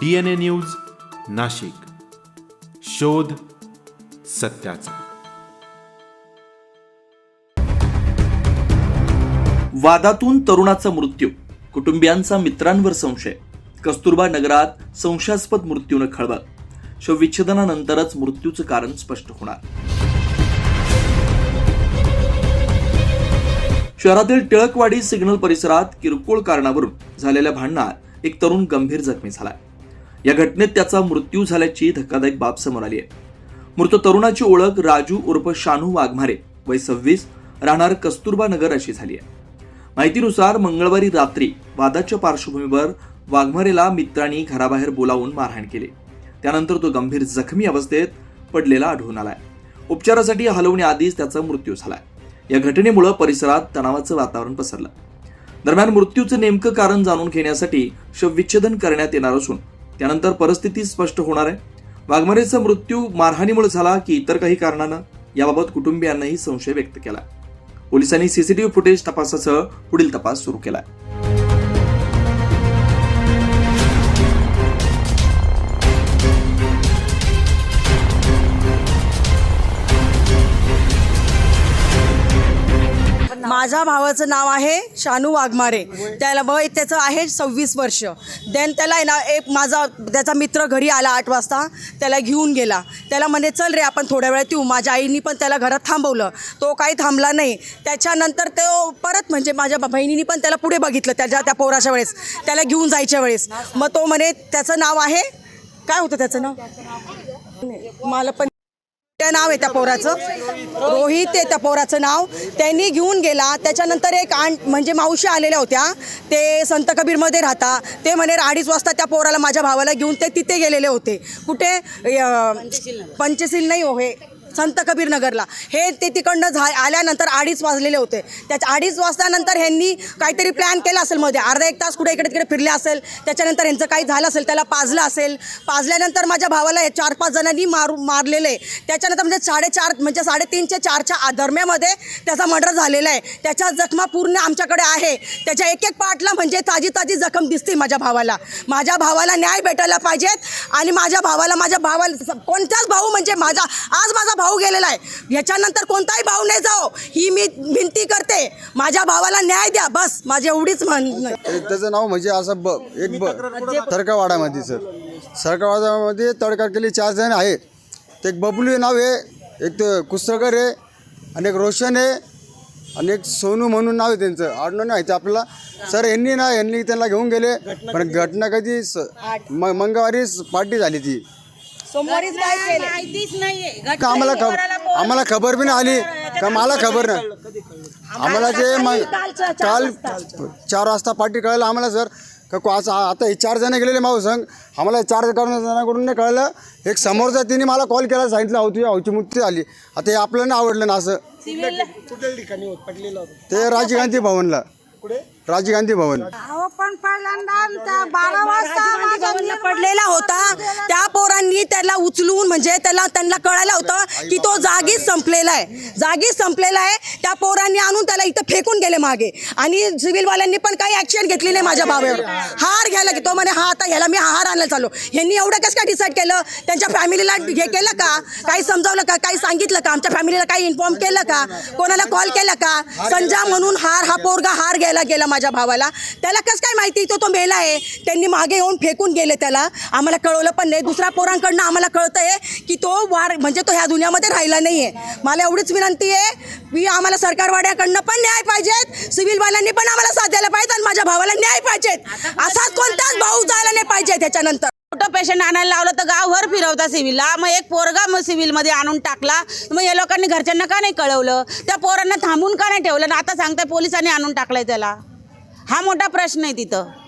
D N A news Nashik. शोध सत्याचा. वादातून तरुणाचा मृत्यू कुटुंबियांचा मित्रांवर संशय कस्तुरबा नगरात संशयास्पद मृत्यूनं खळबळ. शवविच्छेदनानंतरच मृत्यूचं कारण स्पष्ट होणार. शहरातील टिळकवाडी सिग्नल परिसरात किरकोळ कारणावरून झालेल्या भांडणात एक तरुण गंभीर जखमी झालाय. या घटनेत त्याचा मृत्यू झाल्याची धक्कादायक बाब समोर आली आहे. मृत तरुणाची ओळख राजू उर्फ शानू वाघमारे वय सव्वीस राहणार कस्तुरबा नगर अशी झाली आहे. माहितीनुसार मंगळवारी रात्री वादाच्या पार्श्वभूमीवर वाघमारेला मित्रांनी घराबाहेर बोलावून मारहाण केली. त्यानंतर तो गंभीर जखमी अवस्थेत पडलेला आढळून आलाय. उपचारासाठी हलवण्याआधीच त्याचा मृत्यू झालाय. या घटनेमुळे परिसरात तणावाचं वातावरण पसरलं. दरम्यान मृत्यूचं नेमकं कारण जाणून घेण्यासाठी शवविच्छेदन करण्यात येणार असून त्यानंतर परिस्थिती स्पष्ट होणार आहे. वाघमारेचा मृत्यू मारहाणीमुळे झाला की इतर काही कारणानं याबाबत कुटुंबियांनाही संशय व्यक्त केला. पोलिसांनी सीसीटीव्ही फुटेज तपासासह पुढील तपास सुरू केलाय माझ्या भावाचं नाव आहे शानू वाघमारे. त्याला वय त्याचं आहे सव्वीस वर्ष. देन त्याला आहे ना एक माझा त्याचा मित्र घरी आला आठ वाजता. त्याला घेऊन गेला. त्याला म्हणे चल रे आपण थोड्या वेळात येऊ. माझ्या आईनी पण त्याला घरात थांबवलं. तो काही थांबला नाही. त्याच्यानंतर तो परत म्हणजे माझ्या बहिणीनी पण त्याला पुढे बघितलं त्याच्या त्या पोराच्या वेळेस. त्याला घेऊन जायच्या वेळेस. मग तो म्हणे त्याचं नाव आहे? काय होतं त्याचं नाव? मला पण त्या नाव आहे त्या पोराचं. रोहित आहे त्या पोराचं नाव. त्यांनी घेऊन गेला. त्याच्यानंतर एक आण म्हणजे मावशी आलेल्या होत्या. ते संत कबीरमध्ये राहता. ते म्हणे अडीच वाजता त्या पोराला माझ्या भावाला घेऊन ते तिथे गेलेले होते. कुठे? पंचशील नाही हो हे. संत कबीरनगरला. हे ते तिकडनं झा आल्यानंतर अडीच वाजलेले होते. त्याच्या अडीच वाजल्यानंतर ह्यांनी काहीतरी प्लॅन केला असेल मध्ये. अर्धा एक तास कुठे इकडे तिकडे फिरले असेल. त्याच्यानंतर ह्यांचं काही झालं असेल त्याला पाजलं असेल. पाजल्यानंतर माझ्या भावाला हे चार पाच जणांनी मारू मारलेले. त्याच्यानंतर म्हणजे साडेचार म्हणजे साडेतीनचे चारच्या दरम्यामध्ये त्याचा मर्डर झालेला आहे. त्याच्या जखमा पूर्ण आमच्याकडे आहे. त्याच्या एक एक पार्टला म्हणजे ताजी ताजी जखम दिसते माझ्या भावाला. माझ्या भावाला न्याय भेटायला पाहिजेत आणि माझ्या भावाला माझ्या भावाला कोणताच भाऊ म्हणजे माझा आज माझा भाऊ भाऊ गेलेला आहे. याच्यानंतर कोणताही भाऊ नाही जाओ. ही मी विनंती करते. माझ्या भावाला न्याय द्या. बस. माझी एवढीच म्हणणं एक त्याचं नाव म्हणजे असं ब एक ब तडकावाडामध्ये सर. सरकावाडामध्ये तडका केली. चार जण आहे. ते एक बबलू नाव आहे. एक ते कुस्त्रकर आहे. आणि एक रोशन आहे. आणि एक सोनू म्हणून नाव आहे त्यांचं. आडनाव नाही माहिती आपल्याला. सर यांनी ना यांनी त्यांना घेऊन गेले. पण घटना कधी स म मंगळवारी पार्टी झाली ती. सोमवारीच काय केलं का आम्हाला खबर आम्हाला खबर बी नाही आली. का मला खबर नाही? आम्हाला जे मग काल चार वाजता पार्टी कळलं आम्हाला सर. का को- असं आता हे चार जण गेलेले माऊ संघ आम्हाला चार जणांकडून नाही कळलं. एक समोरचा तिने मला कॉल केला सांगितलं होती अवची मुक्ती झाली. आता हे आपल्याला नाही आवडलं ना असं. ते राजीव गांधी भवनला. राजीव गांधी भवन. अहो पण पहिल्यांदा बारा वाजता माझा पडलेला होता. त्या पोरांनी त्याला उचलून म्हणजे त्याला त्यांना कळायला होतं की तो जागीच संपलेला आहे. जागीच संपलेला आहे. त्या पोरांनी आणून त्याला इथं फेकून गेले मागे. आणि सिव्हिलवाल्यांनी पण काही ऍक्शन घेतली नाही माझ्या भावावर हार घ्यायला की तो म्हणे हा आता ह्याला मी हार आणायला चालू यांनी एवढं कसं काय डिसाईड केलं? त्यांच्या फॅमिलीला हे केलं का? काही समजावलं का? काही सांगितलं का? आमच्या फॅमिलीला काही इन्फॉर्म केलं का? कोणाला कॉल केला का? संजा म्हणून हार हा पोरगा हार घ्यायला गेला माझ्या भावाला. त्याला कसं काय माहिती? तो तो मेला आहे. त्यांनी मागे येऊन फेकून गेले त्याला. आम्हाला कळवलं पण नाही. दुसऱ्या पोरांकडनं आम्हाला कळतंय की तो वार म्हणजे तो ह्या दुनियामध्ये राहिला नाही आहे मला एवढीच विनंती आहे की आम्हाला सरकारवाड्याकडनं पण न्याय पाहिजेत सिव्हिलवाल्यांनी पण आम्हाला साथ द्यायला पाहिजे आणि माझ्या भावाला न्याय पाहिजेत. असाच कोणताच भाऊ जायला नाही पाहिजे त्याच्यानंतर मोठं पेशंट आणायला लावलं तर गावभर फिरवता सिव्हिलला. मग एक पोरगा मग सिव्हिलमध्ये आणून टाकला. मग या लोकांनी घरच्यांना का नाही कळवलं? त्या पोरांना थांबून का नाही ठेवलं? ना आता सांगताय पोलिसांनी आणून टाकलंय त्याला. हा मोठा प्रश्न आहे तिथं.